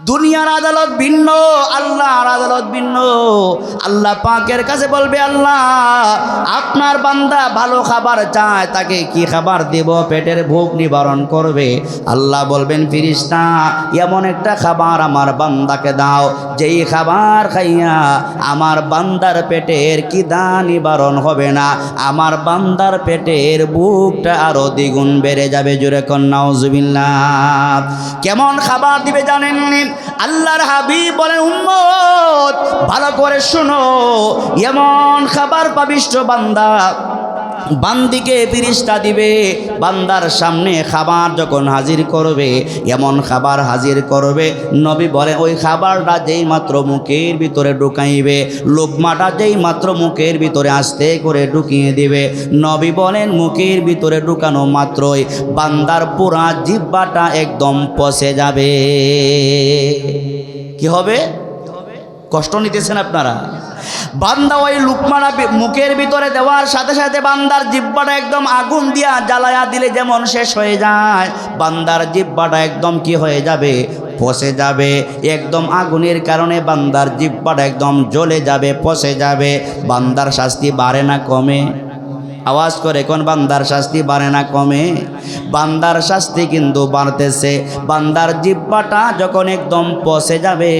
দুনিয়ার আদালত ভিন্ন, আল্লাহর আদালত ভিন্ন। আল্লাহ পাকের কাছে বলবে, আল্লাহ, আপনার বান্দা ভালো খাবার চায়, তাকে কি খাবার দেব? পেটের ভোগ নিবারণ করবে। আল্লাহ বলবেন, ফিরিস্তা, এমন একটা খাবার আমার বান্দাকে দাও। যেই খাবার খাইয়া আমার বান্দার পেটের কি দা নিবারণ হবে না, আমার বান্দার পেটের বুকটা আরও দ্বিগুণ বেড়ে যাবে। জুড়ে কন্যা কেমন খাবার দিবে জানেন আল্লাহর হাবিব বলেন উম্মত ভালো করে শোনো এমন খাবার পাবিষ্ট বান্দা বান্দিকে ফিরিস্তা দিবে, বান্দার সামনে খাবার যখন হাজির করবে, এমন খাবার হাজির করবে, নবী বলে, ওই খাবারটা যেই মাত্র মুখের ভিতরে ঢুকাইবে, লোকমাটা যেই মাত্র মুখের ভিতরে আস্তে করে ঢুকিয়ে দিবে, নবী বলেন, মুখের ভিতরে ঢুকানো মাত্রই বান্দার পুরা জিব্বাটা একদম পচে যাবে। কি হবে? কষ্ট নিতেছেন আপনারা? বান্দা ওই লুকমারা মুখের ভিতরে দেওয়ার সাথে সাথে বান্দার জিব্বাটা একদম আগুন দিয়া জ্বালায়া দিলে যেমন শেষ হয়ে যায়। বান্দার জিব্বাটা একদম কি হয়ে যাবে? পচে যাবে। একদম আগুনের কারণে বান্দার জিব্বাটা একদম জ্বলে যাবে, পচে যাবে। বান্দার শাস্তি বাড়ে না কমে। আওয়াজ করে, কোন বান্দার শাস্তি বাড়ে না কমে? বান্দার শাস্তি কিন্তু বাড়তেছে। বান্দার জিব্বাটা যখন একদম পচে যাবে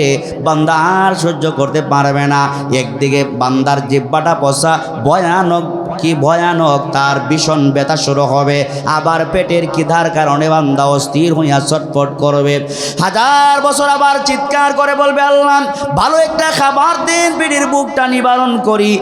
বান্দার সহ্য করতে পারবে না। একদিকে বান্দার জিব্বাটা পচা, ভয়ানক কি ভয়ানক? তার ভীষণ ব্যথা শুরু হবে। আবার পেটের কিধার কারণে বান্দা অস্থির হইয়া ছটফট করবে। হাজার বছর আবার চিৎকার করে বলবে, আল্লাহ, ভালো একটা খাবার দিন, পেটের বুকটা নিবারণ করি।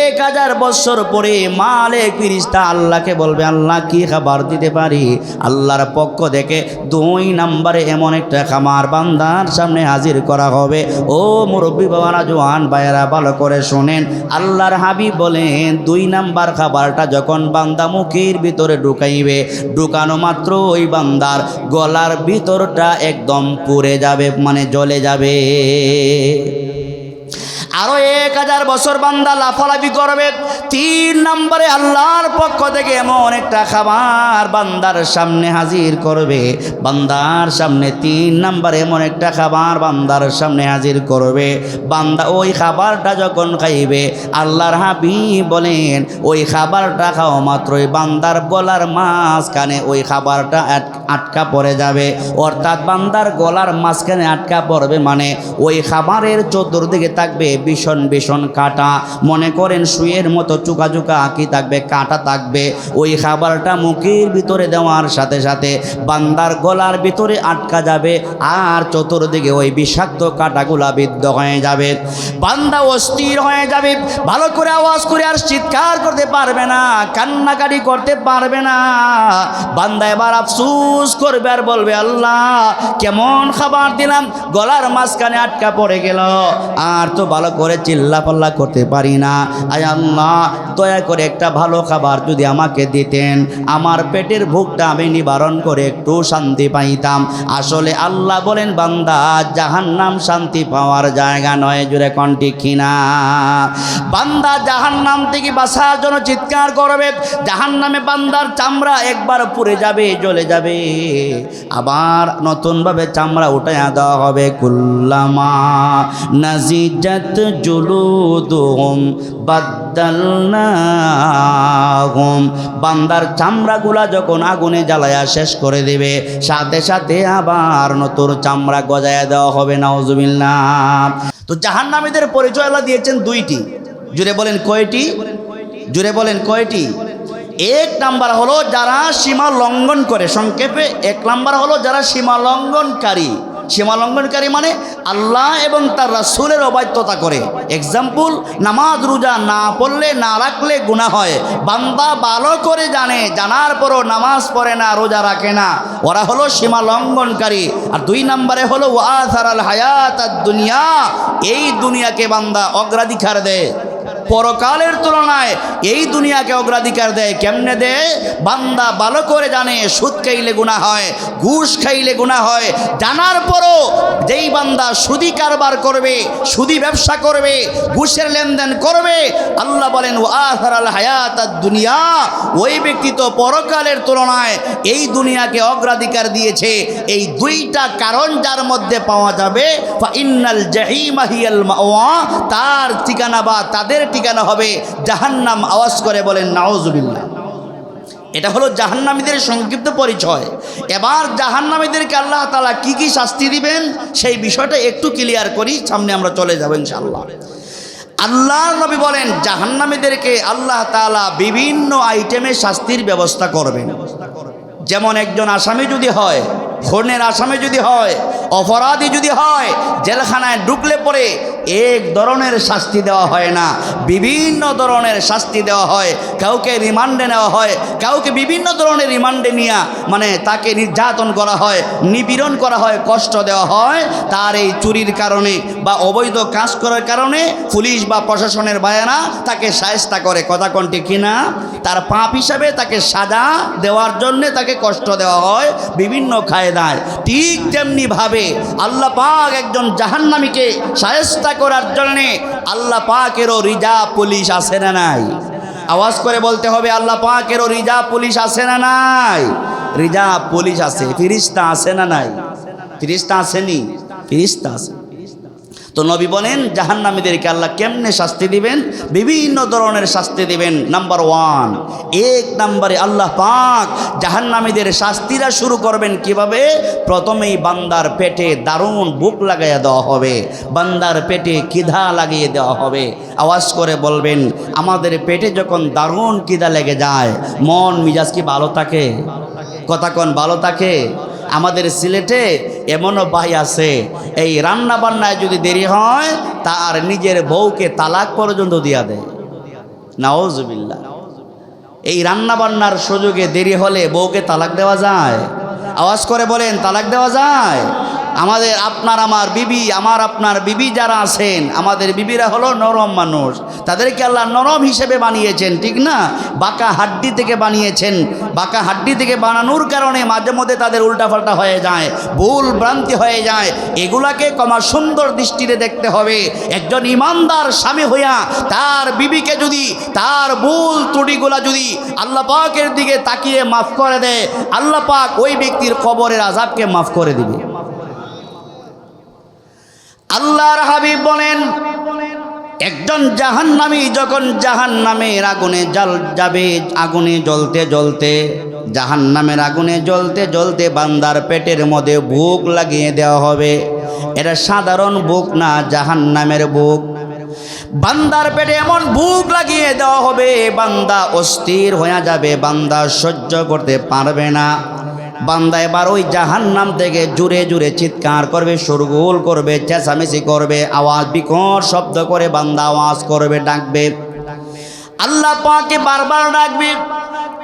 এক হাজার বছর পরে মালে ফিরিস্তা আল্লাহকে বলবে, আল্লাহ, কি খাবার দিতে পারি? আল্লাহর পক্ষ থেকে দুই নাম্বারে এমন একটা খামার বান্দার সামনে হাজির করা হবে। ও মুরব্বী বাবারা, জোয়ান ভাইয়েরা, ভালো করে শোনেন। আল্লাহর হাবিব বলেন, দুই নাম্বার খাবারটা যখন বান্দা মুখের ভিতরে ঢুকাইবে, ঢুকানো মাত্র ওই বান্দার গলার ভিতরটা একদম পুড়ে যাবে মানে জ্বলে যাবে। আরও এক হাজার বছর বান্দা লাফালাফি করবে। তিন নম্বরে আল্লাহর পক্ষ থেকে এমন একটা খাবার বান্দার সামনে হাজির করবে। বান্দার সামনে তিন নম্বরে এমন একটা খাবার বান্দার সামনে হাজির করবে। বান্দা ওই খাবারটা যখন খাইবে, আল্লাহর হাবি বলেন, ওই খাবারটা খাওয়া মাত্রই বান্দার গলার মাঝখানে ওই খাবারটা আট- আটকা পড়ে যাবে। অর্থাৎ বান্দার গলার মাঝখানে আটকা পড়বে মানে ওই খাবারের চতুর্দিকে থাকবে ভীষণ ভীষণ কাটা। মনে করেন সুয়ের মতো চুকা চুকা আঁকি থাকবে, কাটা থাকবে। ওই খাবারটা মুখের ভিতরে দেওয়ার সাথে সাথে বান্দার গলার ভিতরে আটকা যাবে আর চতুর্দিকে ওই বিষাক্ত কাটাগুলা বিদ্ধ হয়ে যাবে। বান্দা অস্থির হয়ে যাবে, ভালো করে আওয়াজ করে আর চিৎকার করতে পারবে না, কান্নাকাটি করতে পারবে না। বান্দা এবার আফসুস করবে আর বলবে, আল্লাহ, কেমন খাবার দিলাম, গলার মাঝখানে আটকা পড়ে গেল। আর তো ভালো করে চিল্লা পাল্লা করতে পারি না। আয় আল্লাহ, দয়া করে একটা ভালো খাবার যদি আমাকে দিতেন, আমার পেটের ভোগটা আমি নিবারণ করে একটু শান্তি পাইতাম। আসলে আল্লাহ বলেন, বান্দা জাহান নাম শান্তি পাওয়ার জায়গা নয় জুড়ে কন্টি কিনা? বান্দা জাহান নাম থেকে বাসার জন্য চিৎকার করবে জাহান নামে বান্দার চামড়া একবার পুড়ে যাবে, জ্বলে যাবে। আবার নতুনভাবে চামড়া উঠাইয়া দেওয়া হবে, কুল্লামা নাজিজাত জুলুদুহুম, বাদ্দালনাহুম। বান্দার চামড়াগুলা যখন আগুনে জ্বালায়া শেষ করে দেবে, সাথে সাথে আবার নতুন চামড়া গজায়া দেওয়া হবে, নাউজুবিল্লাহ। তো জাহান্নামীদের পরিচয় আল্লাহ দিয়েছেন দুইটি। জুড়ে বলেন কয়টি? জুড়ে বলেন কয়টি? এক নাম্বার হলো যারা সীমা লঙ্ঘন করে, সংক্ষেপে এক নাম্বার হলো যারা সীমা লঙ্ঘনকারী। সীমা লঙ্ঘনকারী মানে আল্লাহ এবং তার রাসুলের অবাধ্যতা করে। এক্সাম্পল নামাজ, রোজা না পড়লে, না রাখলে গুণা হয়। বান্দা ভালো করে জানে, জানার পরও নামাজ পড়ে না, রোজা রাখে না। ওরা হলো সীমা লঙ্ঘনকারী। আর দুই নম্বরে হলো ওয়াথার আল হায়াত দুনিয়া এই দুনিয়াকে বান্দা অগ্রাধিকার দেয়। পরকালের তুলনায় এই দুনিয়াকে অগ্রাধিকার দেয় কেমনে দেয়? বান্দা ভালো করে জানে, সুদ খাইলে গুণা হয়, ঘুষ খাইলে গুণা হয়। জানার পরও যেই বান্দা সুদি কারবার করবে, সুদি ব্যবসা করবে, ঘুষের লেনদেন করবে, আল্লাহ বলেন ও আহারাল হায়াত দুনিয়া। ওই ব্যক্তি তো পরকালের তুলনায় এই দুনিয়াকে অগ্রাধিকার দিয়েছে। এই দুইটা কারণ যার মধ্যে পাওয়া যাবে ইন্নাল জাহিমাহিয়াল তার ঠিকানা বা তাদের ঠিকানা হবে? জাহান্নাম আওয়াজ করে বলেন নাওজুবিল্লাহ এটা হলো জাহান্নামীদের সংক্ষিপ্ত পরিচয়। এবার জাহান্নামীদেরকে আল্লাহ তালা কি কি শাস্তি দিবেন, সেই বিষয়টা একটু ক্লিয়ার করি, সামনে আমরা চলে যাব ইনশাআল্লাহ। আল্লাহ নবী বলেন, জাহান্নামীদেরকে আল্লাহ তালা বিভিন্ন আইটেমে শাস্তির ব্যবস্থা করবেন। যেমন একজন আসামি যদি হয়, খুনের আসামি যদি হয় অপরাধী যদি হয়, জেলখানায় ঢুকলে পরে এক ধরনের শাস্তি দেওয়া হয় না। বিভিন্ন ধরনের শাস্তি দেওয়া হয়। কাউকে রিমান্ডে নেওয়া হয়। কাউকে বিভিন্ন ধরনের রিমান্ডে নিয়ে মানে তাকে নির্যাতন করা হয়, নিপীড়ন করা হয়, কষ্ট দেওয়া হয়, তার এই চুরির কারণে বা অবৈধ কাজ করার কারণে পুলিশ বা প্রশাসনের ভাইয়েরা তাকে সায়স্তা করে। কথা কোনটি কিনা? তার পাপ হিসাবে তাকে সাজা দেওয়ার জন্যে তাকে কষ্ট দেওয়া হয় বিভিন্ন খায়দায় ঠিক তেমনিভাবে আল্লাহ পাক একজন জাহান্নামীকে সায়স্তা করার জন্যে আল্লাহ পাকেরও রিজার্ভ পুলিশ আছে না নাই? আওয়াজ করে বলতে হবে, আল্লাহ পাকেরও রিজার্ভ পুলিশ আছে না নাই? রিজা পুলিশ আছে, ফিরিস্তা আছে না নাই? ফিরিস্তা আসেনি ফিরিস্তা আছে। তো নবী বলেন, জাহান্নামীদেরকে আল্লাহ কেমনে শাস্তি দিবেন? বিভিন্ন ধরনের শাস্তি দিবেন। নাম্বার ওয়ান এক নম্বরে আল্লাহ পাক জাহান্নামীদের শাস্তিরা শুরু করবেন কীভাবে? প্রথমেই বান্দার পেটে দারুণ বুক লাগাইয়া দেওয়া হবে। বান্দার পেটে কিধা লাগিয়ে দেওয়া হবে? আওয়াজ করে বলবেন, আমাদের পেটে যখন দারুণ কিদা লেগে যায় মন মিজাজ কি ভালো থাকে? কথা কোন, ভালো থাকে? আমাদের সিলেটে এমনও ভাই আছে, এই রান্না বান্নায় যদি দেরি হয় তার নিজের বউকে তালাক পর্যন্ত দিয়া দেয়। নাওজবিল্লা এই রান্না বান্নার সুযোগে দেরি হলে বউকে তালাক দেওয়া যায়? আওয়াজ করে বলেন, তালাক দেওয়া যায়? আমাদের আপনার আমার বিবি, আমার আপনার বিবি যারা আছেন, আমাদের বিবিরা হলো নরম মানুষ। তাদেরকে আল্লাহ নরম হিসেবে বানিয়েছেন, ঠিক না? বাঁকা হাড্ডি থেকে বানিয়েছেন। বাঁকা হাড্ডি থেকে বানানোর কারণে মাঝে মধ্যে তাদের উল্টাপাল্টা হয়ে যায়, ভুল ভ্রান্তি হয়ে যায়। এগুলাকে কমা সুন্দর দৃষ্টিতে দেখতে হবে। একজন ইমানদার স্বামী হইয়া তার বিবিকে যদি, তার ভুল ত্রুটিগুলা যদি আল্লাহ পাকের দিকে তাকিয়ে মাফ করে দেয়, আল্লাহ পাক ওই ব্যক্তির কবরের আজাবকে মাফ করে দিবে। আল্লাহর হাবিব বলেন, একজন জাহান্নামী যখন জাহান্নামের আগুনে জল যাবে, আগুনে জ্বলতে জ্বলতে, জাহান্নামের আগুনে জ্বলতে জ্বলতে বান্দার পেটের মধ্যে বুক লাগিয়ে দেওয়া হবে। এটা সাধারণ বুক না, জাহান্নামের বুক। বান্দার পেটে এমন বুক লাগিয়ে দেওয়া হবে, বান্দা অস্থির হয়ে যাবে, বান্দা সহ্য করতে পারবে না। বান্দা এবার ওই জাহান্নাম থেকে জুড়ে জুড়ে চিৎকার করবে সুরগুল করবে, চেঁচামেচি করবে, আওয়াজ বিকট শব্দ করে বান্দা আওয়াজ করবে, ডাকবে। আল্লাহ পাকে বারবার ডাকবে।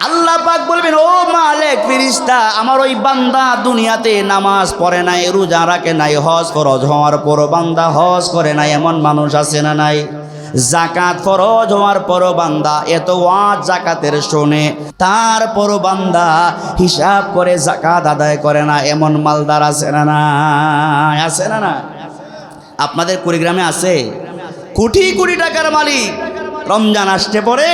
আল্লাহ পাক বলবেন, ও মালেক ফিরিস্তা আমার ওই বান্দা দুনিয়াতে নামাজ পড়ে নাই, রোজা রাখে নাই, হজ ফরজ হওয়ার পর বান্দা হজ করে নাই, এমন মানুষ আছে না নাই? জাকাত ফরজ হওয়ার পর বান্দা এত ওয়াজ জাকাতের শোনে। তারপর বান্দা হিসাব করে জাকাত আদায় করে না, এমন মালদার আছে না না? আছে না না? আপনাদের কুড়িগ্রামে আছে? কোটি কোটি টাকার মালিক। রমজান আসতে পরে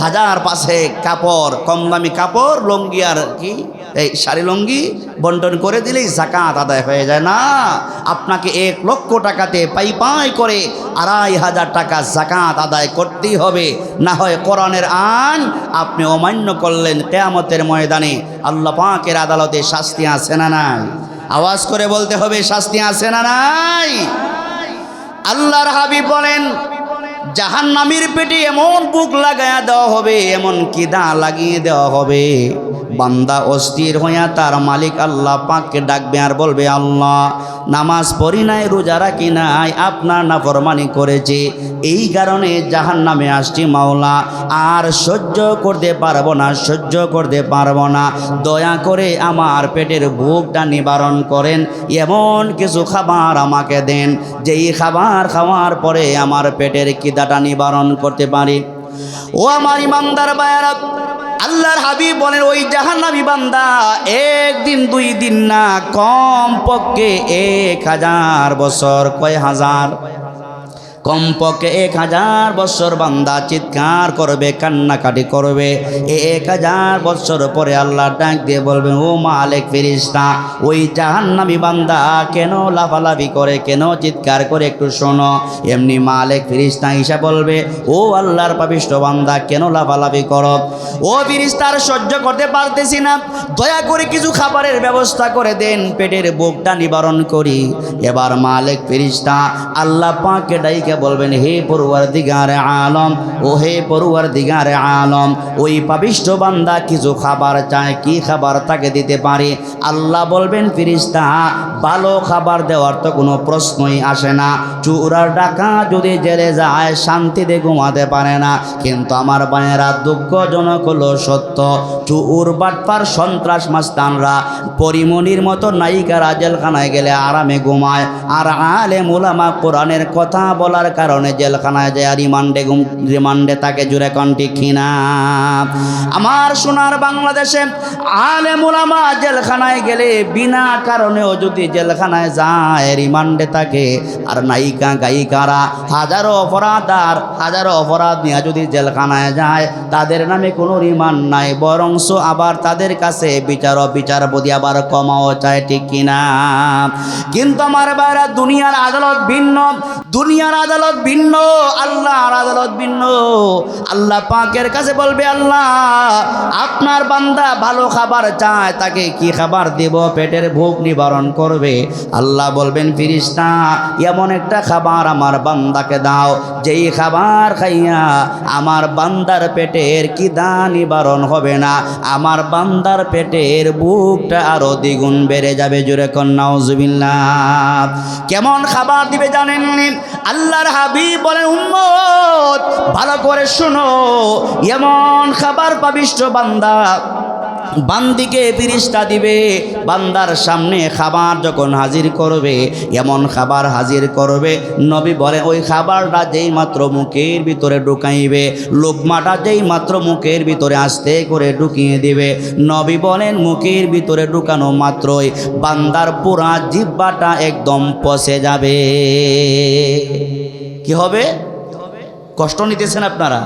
হাজার পাশে কাপড়, কম দামি কাপড়, লঙ্গি আর কি? এই শাড়ি লঙ্গি বন্টন করে দিলেই জাকাত আদায় হয়ে যায়। না, আপনাকে এক লক্ষ টাকাতে পাই পাই করে আড়াই হাজার টাকা জাকাত আদায় করতেই হবে। না হয় কোরআনের আইন আপনি অমান্য করলেন কেয়ামতের ময়দানে। আল্লাহ পাকের আদালতে শাস্তি আছে না নাই? আওয়াজ করে বলতে হবে, শাস্তি আছে না নাই? আল্লাহর হাবিব বলেন, জাহান্নামীর পেটে এমন বুক লাগাইয়া দেওয়া হবে, এমন কিদা লাগিয়ে দেওয়া হবে। বান্দা অস্থির হইয়া তার মালিক আল্লাহ পাককে ডাকবে আর বলবে, আল্লাহ, নামাজ পড়ি নাই, রোজা রাখি নাই, আপনার নাফরমানি করেছে। এই কারণে জাহান নামে আসছি, মাওলা। আর সহ্য করতে পারব না, সহ্য করতে পারব না। দয়া করে আমার পেটের ভোগটা নিবারণ করেন। এমন কিছু খাবার আমাকে দেন, যেই খাবার খাওয়ার পরে আমার পেটের কিদাটা নিবারণ করতে পারি। ও আমার ইমানদার বায়ারা আল্লাহর হাবিব বলেন, ওই জাহান্নাবি বান্দা একদিন, দুই দিন না কম পক্ষে এক হাজার বছর, কয় হাজার কমপক্ষে এক হাজার বছর বান্দা চিৎকার করবে, কান্নাকাটি করবে। এক হাজার বছর পরে আল্লাহ ডাক দিয়ে বলবে ও মালিক ফিরিস্তা ওই জাহান্নামি বান্দা কেন লাফালাফি করে, কেন চিৎকার করে একটু শোনো। এমনি মালিক ফিরিস্তা হিসাব বলবে, ও আল্লাহর পাবিষ্ট বান্দা, কেন লাফালাফি করো? ও ফিরিস্তার সহ্য করতে পারতেছি না। দয়া করে কিছু খাবারের ব্যবস্থা করে দেন, পেটের বুকটা নিবারণ করি। এবার মালিক ফিরিস্তা আল্লাহ পাকে ডাইকে বলবেন, হে পড়ুয়ার দিগারে আলম, ও হে পড়ুয়ার দিগারে আলম, ওই পাবিষ্ট বান্দা কিছু খাবার চায়, কি খাবার তাকে দিতে পারে? আল্লাহ বলবেন, ফিরিস্তা, ভালো খাবার দেওয়ার তো কোনো প্রশ্নই আসে না। চুরার ডাকা যদি জেলে যায়, শান্তিতে ঘুমাতে পারে না। কিন্তু আমার বায়েরা দুঃখজনক হলো সত্য, চুর, বাটপার, সন্ত্রাস মাস্তানরা, পরিমণির মতো নায়িকারা জেলখানায় গেলে আরামে ঘুমায়। আর আলে মোলামা কোরআনের কথা বলার কারণে জেলখানায় যায় রিমান্ডে রিমান্ডে তাকে জুড়ে কন্টি খিনা আমার সোনার বাংলাদেশে আলে মুলামা জেলখানায় গেলে বিনা কারণেও যদি জেলখানায় যায়, রিমান্ডে থাকে আর নায়িকা, গায়িকারা হাজারো অপরাধার হাজারো অপরাধ নিয়ে যদি জেলখানায় যায়, তাদের নামে কোনো রিমান্ড নাই, বরংস আবার তাদের কাছে বিচার ও বিচারপতি আবার কমাও চায়, ঠিক কিনা? কিন্তু আমার বাইরা দুনিয়ার আদালত ভিন্ন, দুনিয়ার আদালত ভিন্ন, আল্লাহর আদালত ভিন্ন। আল্লাহ পাকের কাছে বলবে, আল্লাহ, আপনার বান্দা ভালো খাবার চায়, তাকে কি খাবার দেব? পেটের ভোগ নিবারণ করবে। আল্লাহ বলবেন, ফিরিস্তা, এমন একটা খাবার আমার বান্দাকে দাও। যেই খাবার খাইয়া আমার বান্দার পেটের কি দা নিবারণ হবে না, আমার বান্দার পেটের বুকটা আরও দ্বিগুণ বেড়ে যাবে। জুড়ে কন্যাউজুবিল্লা কেমন খাবার দিবে জানেন? আল্লাহর হাবিব বলেন উম্মত ভালো করে শোনো এমন খাবার পাবিষ্ট বান্দা বান্দিকে ফিরিস্তা দিবে, বান্দার সামনে খাবার যখন হাজির করবে, এমন খাবার হাজির করবে, নবী বলে, ওই খাবারটা যেই মাত্র মুখের ভিতরে ঢুকাইবে, লোকমাটা যেই মাত্র মুখের ভিতরে আস্তে করে ঢুকিয়ে দিবে, নবী বলেন, মুখের ভিতরে ঢুকানো মাত্রই বান্দার পুরা জিব্বাটা একদম পচে যাবে। কি হবে? কষ্ট নিতেছেন আপনারা?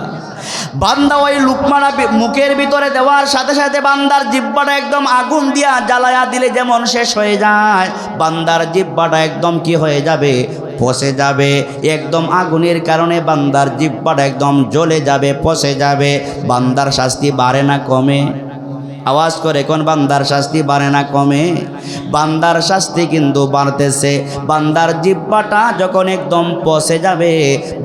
বান্দা ওই লুকমারা মুখের ভিতরে দেওয়ার সাথে সাথে বান্দার জিব্বাটা একদম আগুন দিয়া জ্বালায়া দিলে যেমন শেষ হয়ে যায়। বান্দার জিব্বাটা একদম কি হয়ে যাবে? পচে যাবে। একদম আগুনের কারণে বান্দার জিব্বাটা একদম জ্বলে যাবে, পচে যাবে। বান্দার শাস্তি বাড়ে না, কমে। আওয়াজ করে এখন বান্দার শাস্তি বাড়ে না কমে? বান্দার শাস্তি কিন্তু বাড়তেছে। বান্দার জিব্বাটা যখন একদম পচে যাবে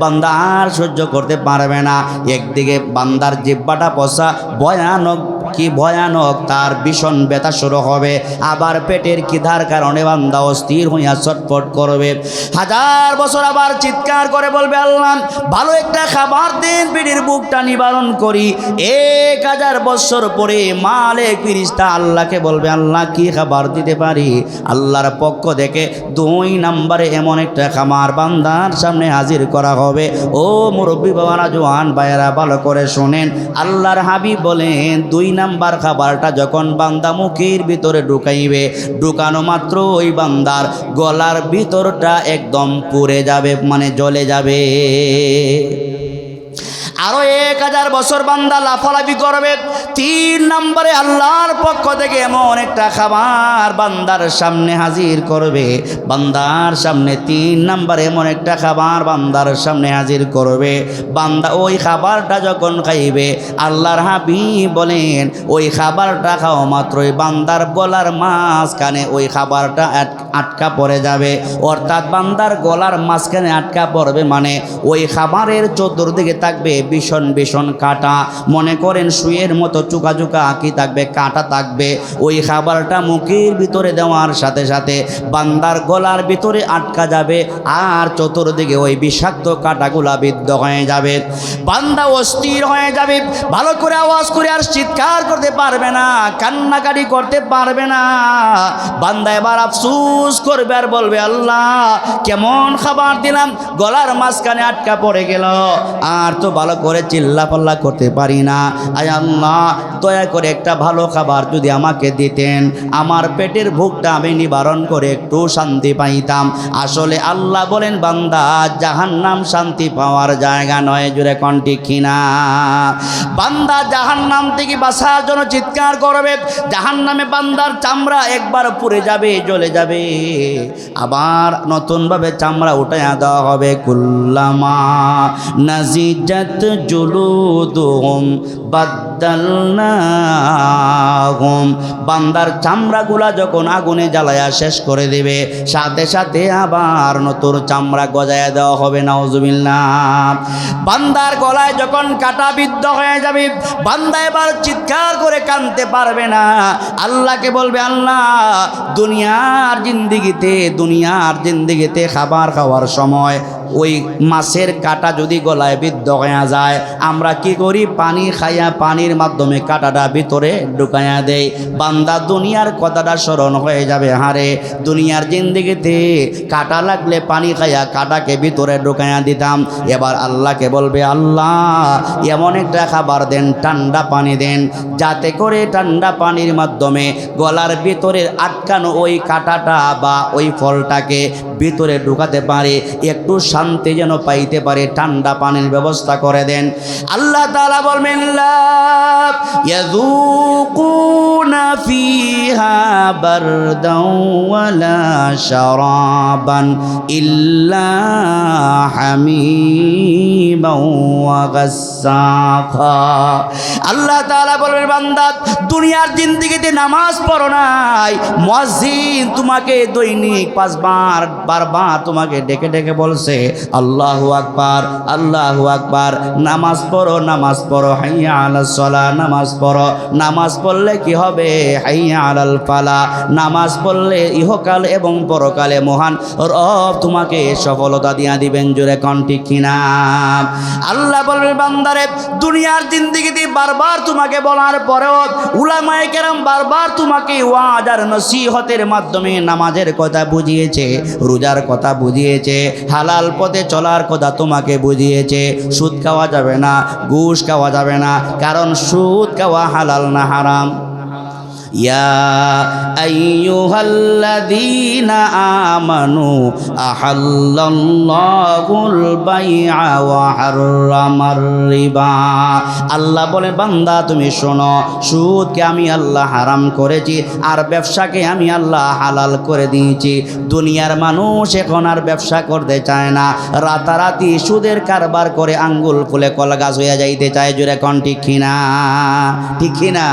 বান্দার সহ্য করতে পারবে না। একদিকে বান্দার জিব্বাটা পসা ভয়ানক কি ভয়ানক, তার ভীষণ ব্যথা শুরু হবে। আবার পেটের কিধার কারণে বান্দা অস্থির হইয়া ছটফট করবে। হাজার বছর আবার চিৎকার করে বলবে আল্লাহ, ভালো একটা খাবার দিন, পেটের বুকটা নিবারণ করি। এক হাজার বছর পরে মালে ফিরিস্তা আল্লাহকে বলবে, আল্লাহ, কি খাবার দিতে পারি? আল্লাহর পক্ষ থেকে দুই নাম্বারে এমন একটা খামার বান্দার সামনে হাজির করা হবে। ও মুরব্বী বাবারা, জোয়ান ভাইয়েরা, ভালো করে শোনেন। আল্লাহর হাবিব বলেন, দুই নাম্বার খাবারটা যখন বান্দা মুখের ভিতরে ঢুকাইবে, ঢুকানো মাত্র ওই বান্দার গলার ভিতরটা একদম পুড়ে যাবে মানে জ্বলে যাবে। আরও এক হাজার বছর বান্দা লাফালাফি করবে। তিন নম্বরে আল্লাহর পক্ষ থেকে এমন একটা খাবার বান্দার সামনে হাজির করবে। বান্দার সামনে তিন নম্বরে এমন একটা খাবার বান্দার সামনে হাজির করবে। বান্দা ওই খাবারটা যখন খাইবে, আল্লাহর হাবি বলেন, ওই খাবারটা খাওয়া মাত্রই বান্দার গলার মাঝখানে ওই খাবারটা আট- আটকা পড়ে যাবে। অর্থাৎ বান্দার গলার মাঝখানে আটকা পড়বে মানে ওই খাবারের চতুর্দিকে থাকবে ভীষণ ভীষণ কাটা। মনে করেন সুয়ের মতো চুকা চুকা আঁকি থাকবে, কাটা থাকবে। ওই খাবারটা মুখের ভিতরে দেওয়ার সাথে সাথে বান্দার গলার ভিতরে আটকা যাবে আর চতুর্দিকে ওই বিষাক্ত কাটাগুলা বিদ্ধ হয়ে যাবে। বান্দা অস্থির হয়ে যাবে, ভালো করে আওয়াজ করে আর চিৎকার করতে পারবে না, কান্নাকাটি করতে পারবে না। বান্দা এবার আফসুস করবে আর বলবে, আল্লাহ, কেমন খাবার দিলাম, গলার মাঝখানে আটকা পড়ে গেল। আর তো ভালো করে চিল্লাপাল্লা করতে পারি না। আয় আল্লাহ, দয়া করে একটা ভালো খাবার যদি আমাকে দিতেন, আমার পেটের ভুকটা আমি নিবারণ করে একটু শান্তি পাইতাম। আসলে আল্লাহ বলেন, বান্দা জাহান নাম শান্তি পাওয়ার জায়গা নয় জুড়ে কণ্ঠি কিনা? বান্দা জাহান নাম থেকে বাসার জন্য চিৎকার করবে জাহান নামে বান্দার চামড়া একবার পুড়ে যাবে, জ্বলে যাবে। আবার নতুনভাবে চামড়া উঠাইয়া দেওয়া হবে, কুল্লামা নাজিজাত জুলুদুহুম, বাদ্দালনাহুম। বান্দার চামড়াগুলা যখন আগুনে জ্বালায়া শেষ করে দেবে, সাথে সাথে আবার নতুন চামড়া গজায়া দেওয়া হবে না নাউজুবিল্লাহ। বান্দার গলায় যখন কাটা বিদ্ধ হয়ে যাবে, বান্দা এবার চিৎকার করে কানতে পারবে না। আল্লাহকে বলবে, আল্লাহ, দুনিয়ার জিন্দিগিতে দুনিয়ার জিন্দিগিতে খাবার খাওয়ার সময় ওই মাছের কাটা যদি গলায় বিদ্ধ হয়ে যায়, আমরা কি করি? পানি খাইয়া পানির মাধ্যমে কাটাটা ভিতরে ঢুকাইয়া দেই। বান্দা দুনিয়ার কথাটা স্মরণ হয়ে যাবে। হারে, দুনিয়ার জিন্দিগিতে কাটা লাগলে পানি খাইয়া কাটাকে ভিতরে ঢুকাইয়া দিতাম। এবার আল্লাহকে বলবে, আল্লাহ, এমন একটা খাবার দেন, ঠান্ডা পানি দেন, যাতে করে ঠান্ডা পানির মাধ্যমে গলার ভিতরের আটকানো ওই কাটাটা বা ওই ফলটাকে ভিতরে ঢুকাতে পারে। একটু শান্তি যেন পাইতে পারে, ঠান্ডা পানির ব্যবস্থা করে দেন। আল্লাহ তালা বলবেন বারদাও ওয়ালা শারাবান ইল্লা হামিমাও ওয়া গাসসাকা আল্লাহ তাআলা বলবেন, বান্দা, দুনিয়ার জিন্দেগিতে নামাজ পড়ো নাই, মুয়াজ্জিন তোমাকে দৈনিক পাঁচবার, বারবার তোমাকে ডেকে ডেকে বলছে আল্লাহু আকবার, আল্লাহ আকবার। নামাজ পড়ো নামাজ পড়ো, হাইয়া আলাস সালা, নামাজ পড়ো। নামাজ পড়লে কি হবে? হাইয়া আলাল ফালা। নামাজ পড়লে ইহকাল এবং পরকালে মহান রব তোমাকে সফলতা দিয়া দিবেন জোরে কণ্ঠি কিনা? আল্লাহ বলবে, বান্দারে, দুনিয়ার জিন্দিগিতে বারবার তোমাকে বলার পরেও উলামায়ে কেরাম বারবার তোমাকে ওয়াজ আর নসিহতের মাধ্যমে নামাজের কথা বুঝিয়েছে, রোজার কথা বুঝিয়েছে, হালাল পথে চলার কথা তোমাকে বুঝিয়েছে। সুদ খাওয়া যাবে না, ঘুষ খাওয়া যাবে না, কারণ সুদ খাওয়া হালাল না হারাম। يا أيها الذين آمنوا أحل الله البيع وحرم الربا আল্লাহ বলে বান্দা তুমি শোনো সুদকে আমি আল্লাহ হারাম করেছি আর ব্যবসাকে আমি আল্লাহ হালাল করে দিয়েছি দুনিয়ার মানুষ এখন আর ব্যবসা করতে চায় না রাতারাতি সুদের কারবার করে আঙ্গুল ফুলে কলা গাছ হইয়া যাইতে চায় জোরে কন ঠিক কিনা ঠিক কিনা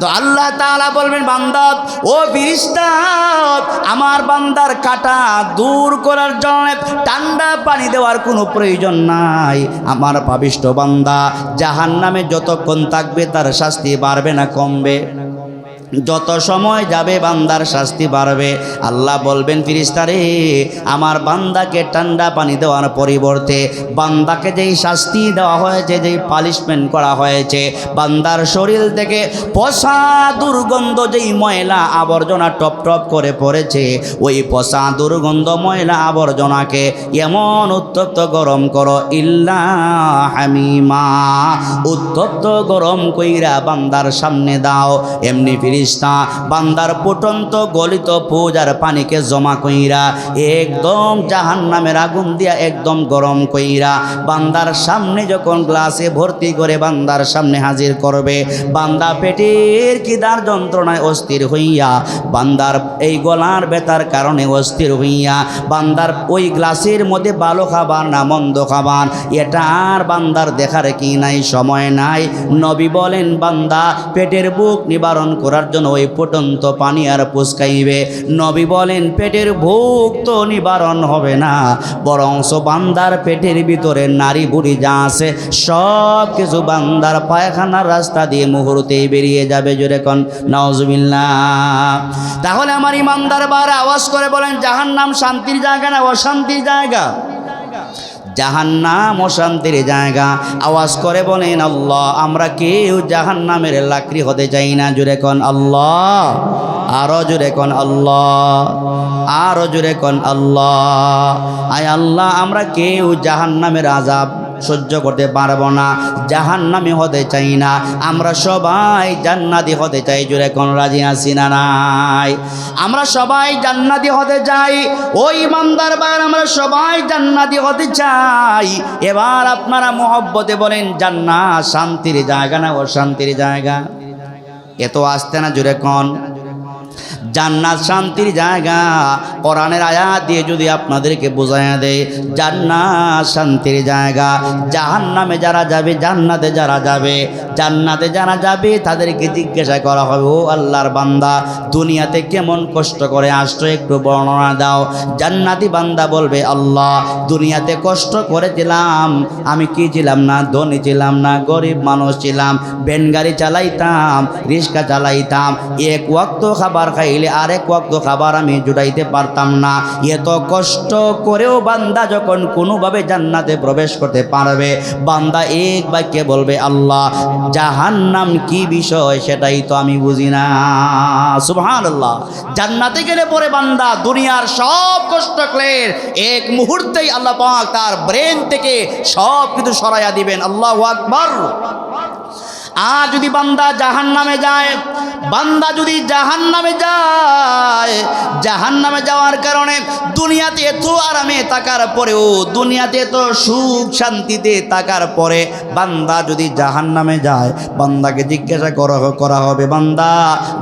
তো আল্লাহ তাআলা বলবেন বান্দাত ও বিস্তার আমার বান্দার কাটা দূর করার জন্য ঠান্ডা পানি দেওয়ার কোনো প্রয়োজন নাই। আমার পাবিষ্ট বান্দা জাহান নামে যতক্ষণ থাকবে তার শাস্তি বাড়বে না, কমবে। যত সময় যাবে বান্দার শাস্তি বাড়বে। আল্লাহ বলবেন, ফিরিস্তারে, আমার বান্দাকে ঠান্ডা পানি দেওয়ার পরিবর্তে বান্দাকে যেই শাস্তি দেওয়া হয়েছে, যেই পালিশমেন্ট করা হয়েছে, বান্দার শরীর থেকে পশা দুর্গন্ধ যেই ময়লা আবর্জনা টপ টপ করে পড়েছে, ওই পশা দুর্গন্ধ ময়লা আবর্জনাকে এমন উত্তপ্ত গরম করো, ইল্লা হামিমা। উত্তপ্ত গরম কইরা বান্দার সামনে দাও, এমনি ফিরিস্তা বান্দার ফুটন্ত গলিত পূজার পানিকে জমা কইরা, একদম জাহান নামের আগুন দিয়া একদম গরম কইরা, বান্দার সামনে যখন গ্লাসে ভর্তি করে বান্দার সামনে হাজির করবে, বান্দা পেটের কিদার যন্ত্রণায় অস্থির হইয়া, বান্দার এই গলার বেতার কারণে অস্থির হইয়া, বান্দার ওই গ্লাসের মধ্যে ভালো খাবার না মন্দ খাবার, এটা আর বান্দার দেখার কি নাই, সময় নাই। নবী বলেন, বান্দা পেটের বুক নিবারণ করার জন্য ওই ফুটন্ত পানি আর পুস্কাইবে নবী বলেন, পেটের ভুক তো নিবারণ হবে না, বরংস বান্দার পেটের ভিতরে নারী বুড়ি যা আছে, সব কিছু বান্দার পায়খানার রাস্তা দিয়ে মুহূর্তেই বেরিয়ে যাবে জোরে কন। নজমিল্লা তাহলে আমার ইমানদার বার আওয়াজ করে বলেন জাহান নাম শান্তির জায়গা না অশান্তির জায়গা? জাহান্নাম অশান্তির জায়গা। আওয়াজ করে বলেন, আল্লাহ, আমরা কেউ জাহান্নামের লাকড়ি হতে চাই না। জুড়ে কন, আল্লাহ। আরও জুড়ে কন, আল্লাহ। আরও জুড়ে কন, আল্লাহ। আয় আল্লাহ, আমরা কেউ জাহান্নামের আজাব সহ্য করতে পারব না। জাহান্নামি হতে চাই না। আমরা সবাই জান্নাতি হতে চাই। জুড়ে কোন রাজি আছি না নাই? আমরা সবাই জান্নাতি হতে চাই। ওই ইমানদার বার আমরা সবাই জান্নাতি হতে চাই। এবার আপনারা মোহব্বতে বলেন, জান্নাত শান্তির জায়গা না ও শান্তির জায়গা এত আসতে না জুড়ে কোন? জান্নাত শান্তির জায়গা। কোরআনের আয়াত দিয়ে যদি আপনাদেরকে বোঝাইয়া দেয়, জান্নাত শান্তির জায়গা। জাহান্নামে যারা যাবে, জান্নাতে যারা যাবে। জান্নাতে যারা যাবে, তাদেরকে জিজ্ঞাসা করা হবে, ও আল্লাহর বান্দা, দুনিয়াতে কেমন কষ্ট করে আসতো একটু বর্ণনা দাও। জান্নাতি বান্দা বলবে, আল্লাহ, দুনিয়াতে কষ্ট করেছিলাম। আমি কি ছিলাম না? ধনী ছিলাম না? গরিব মানুষ ছিলাম। ভ্যান গাড়ি চালাইতাম, রিক্সা চালাইতাম। এক ওয়াক্ত খাবার খাইলে আরেক ওয়াক্ত খাবার আমি জুটাইতে পারতাম না। এত কষ্ট করেও বান্দা যখন কোনোভাবে জান্নাতে প্রবেশ করতে পারবে, বান্দা এক বাক্যে বলবে, আল্লাহ, জাহান্নাম কি বিষয় সেটাই তো আমি বুঝি না। সুহান আল্লাহ জান্নাতে গেলে পরে বান্দা দুনিয়ার সব কষ্ট ক্লের এক মুহূর্তেই আল্লাহ পাক তার ব্রেন থেকে সব কিছু সরাইয়া দিবেন। আল্লাহ আকবর। আর যদি বান্দা জাহান নামে যায়, বান্দা যদি জাহান নামে যায় জাহান নামে যাওয়ার কারণে দুনিয়াতে এত আরামে থাকার পরেও, দুনিয়াতে এত সুখ শান্তিতে থাকার পরে বান্দা যদি জাহান নামে যায়, বান্দাকে জিজ্ঞাসা করা করা হবে, বান্দা,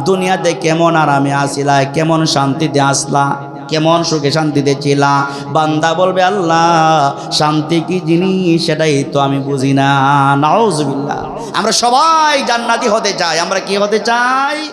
দুনিয়াতে কেমন আরামে আসিলা, কেমন শান্তিতে আসলা? কেমন সুখে শান্তিতে ছিলা? বান্দা বলবে, আল্লাহ, শান্তি কি জিনিস? সেটাই তো আমি বুঝি না। নাউজুবিল্লাহ। আমরা সবাই জান্নাতি হতে চাই। আমরা কি হতে চাই?